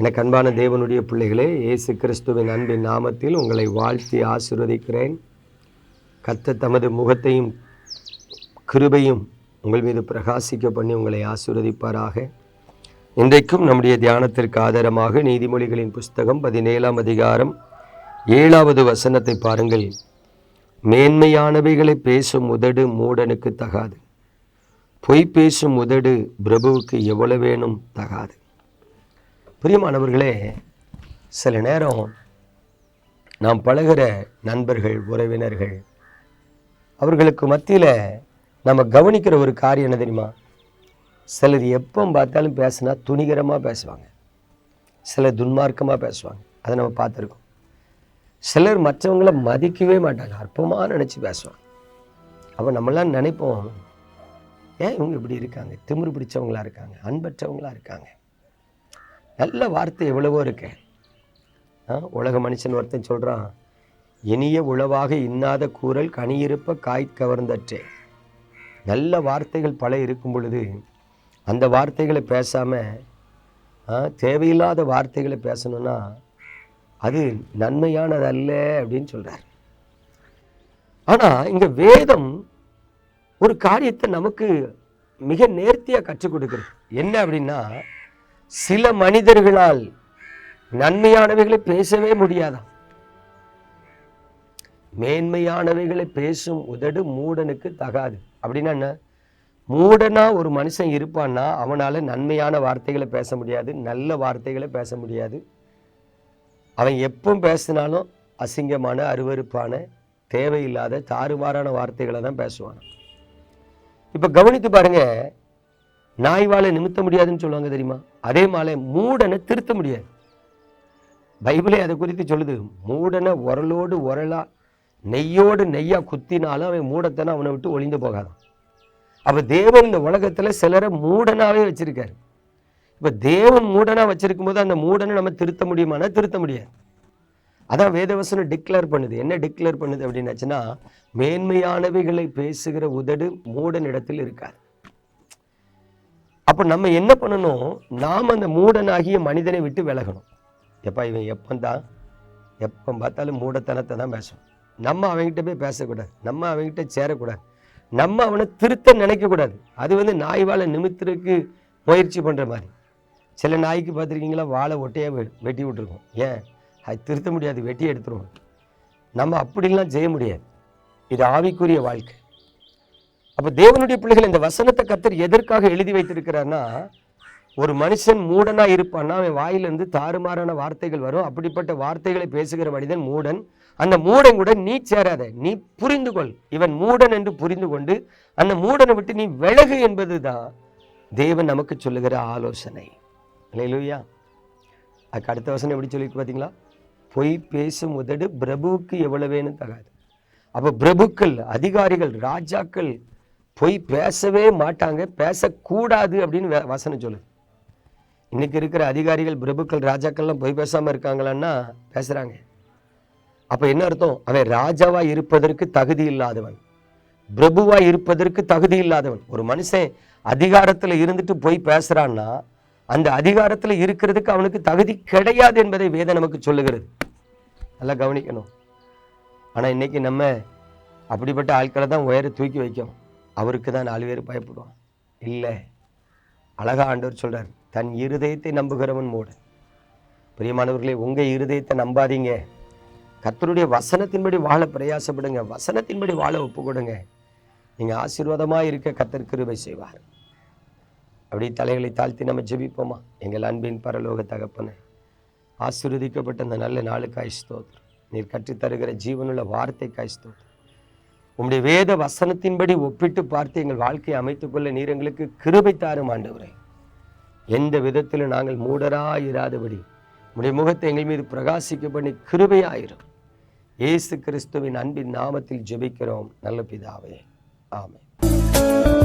எனக்கு அன்பான தேவனுடைய பிள்ளைகளே இயேசு கிறிஸ்துவின் அன்பின் நாமத்தில் உங்களை வாழ்த்தி ஆசிர்வதிக்கிறேன். கத்த தமது முகத்தையும் கிருபையும் உங்கள் மீது பிரகாசிக்க பண்ணி உங்களை ஆசிர்வதிப்பாராக. இன்றைக்கும் நம்முடைய தியானத்திற்கு ஆதாரமாக நீதிமொழிகளின் புஸ்தகம் பதினேழாம் அதிகாரம் ஏழாவது வசனத்தை பாருங்கள். மேன்மையானவைகளை பேசும் உதடு மூடனுக்கு தகாது. பொய் பேசும் உதடு பிரபுவுக்கு எவ்வளவு வேணும் தகாது. பிரியமானவர்களே சில நேரம் நாம் பழகுற நண்பர்கள் உறவினர்கள் அவர்களுக்கு மத்தியில் நம்ம கவனிக்கிற ஒரு காரியம் என்ன தெரியுமா? சிலர் எப்போ பார்த்தாலும் பேசுனா துணிகரமாக பேசுவாங்க. சிலர் துன்மார்க்கமாக பேசுவாங்க. அதை நம்ம பார்த்துருக்கோம். சிலர் மற்றவங்கள மதிக்கவே மாட்டாங்க. அற்பமாக நினச்சி பேசுவாங்க. அப்போ நம்மளாம் நினைப்போம் ஏன் இவங்க இப்படி இருக்காங்க? திமிரு பிடிச்சவங்களா இருக்காங்க? அன்பற்றவங்களா இருக்காங்க? நல்ல வார்த்தை எவ்வளவோ இருக்கு. உலக மனுஷன் ஒருத்தன் சொல்கிறான் இனிய உளவாக இன்னாத கூறல் கனியிருப்ப காய் கவர்ந்தற்றே. நல்ல வார்த்தைகள் பல இருக்கும் பொழுது அந்த வார்த்தைகளை பேசாமல் தேவையில்லாத வார்த்தைகளை பேசணும்னா அது நன்மையானதல்ல அப்படின்னு சொல்கிறார் ஆனால் இங்கே வேதம் ஒரு காரியத்தை நமக்கு மிக நேர்த்தியாக கற்றுக் கொடுக்குறது என்ன அப்படின்னா சில மனிதர்களால் நன்மையானவைகளை பேசவே முடியாதா? மேன்மையானவைகளை பேசும் உதடு மூடனுக்கு தகாது. அப்படின்னா என்ன? மூடனா ஒரு மனுஷன் இருப்பான்னா அவனால் நன்மையான வார்த்தைகளை பேச முடியாது நல்ல வார்த்தைகளை பேச முடியாது. அவன் எப்போ பேசினாலும் அசிங்கமான அருவருப்பான தேவையில்லாத தாறுமாறான வார்த்தைகளை தான் பேசுவான். இப்போ கவனித்து பாருங்க நாய் வாழை நிமித்த முடியாதுன்னு சொல்லுவாங்க தெரியுமா? அதே மாலை மூடனை திருத்த முடியாது. பைபிளே அதை குறித்து சொல்லுது. மூடனை உரலோடு உரலா நெய்யோடு நெய்யா குத்தினாலும் அவன் மூடத்தனை அவனை விட்டு ஒளிந்து போகாதான். அப்போ தேவன் இந்த உலகத்தில் சிலரை மூடனாகவே வச்சிருக்காரு. இப்போ தேவன் மூடனாக வச்சிருக்கும் போது அந்த மூடனை நம்ம திருத்த முடியுமானா திருத்த முடியாது. அதான் வேதவசனம் டிக்ளேர் பண்ணுது. என்ன டிக்ளேர் பண்ணுது அப்படின்னாச்சுன்னா மேன்மையானவைகளை பேசுகிற உதடு மூடனிடத்தில் இருக்காது. அப்போ நம்ம என்ன பண்ணணும்? நாம் அந்த மூடனாகிய மனிதனை விட்டு விலகணும். எப்பா இவன் எப்பந்தான்? எப்போ பார்த்தாலும் மூடத்தனத்தை தான் பேசணும் நம்ம அவன்கிட்ட போய் பேசக்கூடாது. நம்ம அவன்கிட்ட சேரக்கூடாது. நம்ம அவனை திருத்த நினைக்கக்கூடாது. அது வந்து நாய் வாழை நிமித்திற்கு முயற்சி பண்ணுற மாதிரி. சில நாய்க்கு பார்த்துருக்கீங்களா? வாழை ஒட்டையாக வெ- வெட்டி விட்டுருக்கோம். ஏன்? அது திருத்த முடியாது. வெட்டி எடுத்துருவோம் நம்ம அப்படிலாம் செய்ய முடியாது. இது ஆவிக்குரிய வாழ்க்கை. அப்போ தேவனுடைய பிள்ளைகள் இந்த வசனத்தை கத்தர் எதற்காக எழுதி வைத்திருக்கிறார்னா ஒரு மனுஷன் மூடனா இருப்பான்னா அவன் வாயிலிருந்து தாறுமாறான வார்த்தைகள் வரும். அப்படிப்பட்ட வார்த்தைகளை பேசுகிற மனிதன் மூடன். அந்த மூடன் கூட நீ சேராத நீ புரிந்து கொள் இவன் மூடன் என்று புரிந்து கொண்டு அந்த மூடனை விட்டு நீ விலகு என்பதுதான் தேவன் நமக்கு சொல்லுகிற ஆலோசனை. இல்லையா அதுக்கு அடுத்த வசனம் எப்படி சொல்லிட்டு பார்த்தீங்களா பொய் பேசும் உதடு பிரபுவுக்கு எவ்வளவு வேணும் தகாது அப்போ பிரபுக்கள் அதிகாரிகள் ராஜாக்கள் பொய் பேசவே மாட்டாங்க பேசக்கூடாது அப்படின்னு வசனம் சொல்லுது. இன்றைக்கி இருக்கிற அதிகாரிகள் பிரபுக்கள் ராஜாக்கள்லாம் பொய் பேசாமல் இருக்காங்களான்னா பேசுகிறாங்க அப்போ என்ன அர்த்தம்? அவன் ராஜாவாக இருப்பதற்கு தகுதி இல்லாதவன். பிரபுவாக இருப்பதற்கு தகுதி இல்லாதவன். ஒரு மனுஷன் அதிகாரத்தில் இருந்துட்டு போய் பேசுகிறான்னா அந்த அதிகாரத்தில் இருக்கிறதுக்கு அவனுக்கு தகுதி கிடையாது என்பதை வேதம் நமக்கு சொல்லுகிறது. நல்லா கவனிக்கணும். ஆனால் இன்றைக்கி நம்ம அப்படிப்பட்ட ஆட்களை தான் உயர தூக்கி வைக்கும் அவருக்கு தான் நாலு பேர் பயப்படுவான் இல்லை. அழகா ஆண்டவர் சொல்கிறார் தன் இருதயத்தை நம்புகிறவன் மூட. பிரியமானவர்களே உங்க இருதயத்தை நம்பாதீங்க. கத்தருடைய வசனத்தின்படி வாழ பிரயாசப்படுங்க. வசனத்தின்படி வாழ ஒப்பு கொடுங்க நீங்க ஆசீர்வாதமா இருக்க கத்தர் கிருபை செய்வார். அப்படி தலைகளை தாழ்த்தி நம்ம ஜெபிப்போமா? எங்கள் அன்பின் பரலோக தகப்பனே ஆசீர்வதிக்கப்பட்ட அந்த நல்ல நாளுக்காய் ஸ்தோத்திரம். நீர் கற்றுத் தருகிற ஜீவனுள்ள வார்த்தைக்காய் ஸ்தோத்திரம். உம்முடைய வேத வசனத்தின்படி ஒப்பிட்டு பார்த்து எங்கள் வாழ்க்கையை அமைத்துக்கொள்ள நீர் எங்களுக்கு கிருபை தாரும் ஆண்டவரே. எந்த விதத்திலும் நாங்கள் மூடராயிராதபடி உம்முடைய முகத்தை எங்கள் மீது பிரகாசிக்க பண்ணி கிருபையாயிரும். இயேசு கிறிஸ்துவின் அன்பின் நாமத்தில் ஜெபிக்கிறோம். நல்ல பிதாவே. ஆமென்.